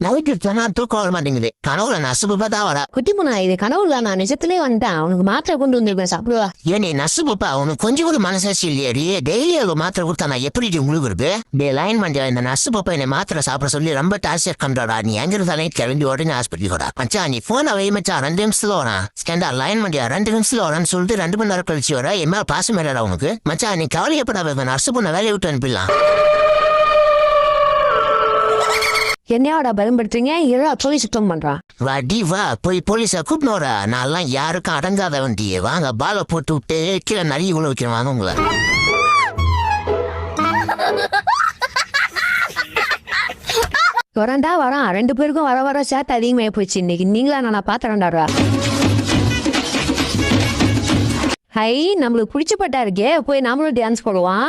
Night சொன்னா தூக்கம் வர மாட்டேங்குது கனவுல நசுப்பு பார்த்தா வர குட்டி பொண்ணா இது கனவுல நான் நிஜத்திலே வந்துட்டேன் அவனுக்கு மாத்திரை கொண்டு வந்திருப்பேன் சாப்பிடுவா ஏனே நசுப்புப்பா உனக்கு கொஞ்சம் கூட மனசாட்சி இல்லையாடி டெய்லி ஒரு மாத்திரை கொடுத்தா நான் எப்படி உங்களுக்கு டே லைன் மஞ்சா இந்த நசு பாப்பா என்னை மாத்திரை சாப்பிட சொல்லி ரொம்ப டார்ச்சர் பண்றாடா நீ எங்க இருந்தாலே கிளம்பி உடனே ஹாஸ்பிட்டல் போடா மச்சான் நீ போன் அவை மச்சான் ரெண்டு நிமிஷத்துல வரான் ஸ்கேண்டா லைன் மண்டியா ரெண்டு நிமிஷத்துல வரான்னு சொல்லிட்டு ரெண்டு மணி நேரம் கழிச்சு வர என் மேல பாசம் மேலடா உனக்கு மச்சான் நீ கவலையப்படாத நர்ஸ் பொண்ணை வேலையை விட்டு அனுப்பிடலாம் என்னையோட பயன்படுத்துறீங்க? இரா சொல்லி சுத்தம் பண்றான் வாடி வா போய் போலீஸ கூப்பினோரா நான்லாம் யாருக்கும் அடங்காத வண்டி. வாங்க பாலை போட்டு விட்டு கீழே நிறைய உள்ள வைக்கிறேன். வாங்க உங்களை. வரண்டா வரான். ரெண்டு பேருக்கும் வர வர சேர்த்து அதிகமாகி போச்சு. இன்னைக்கு நீங்களா நான் பாத்துறேன்டாரா ஹை நம்மளுக்கு பிடிச்ச பட்டா இருக்கே. போய் நாமளும் டான்ஸ் போடுவான்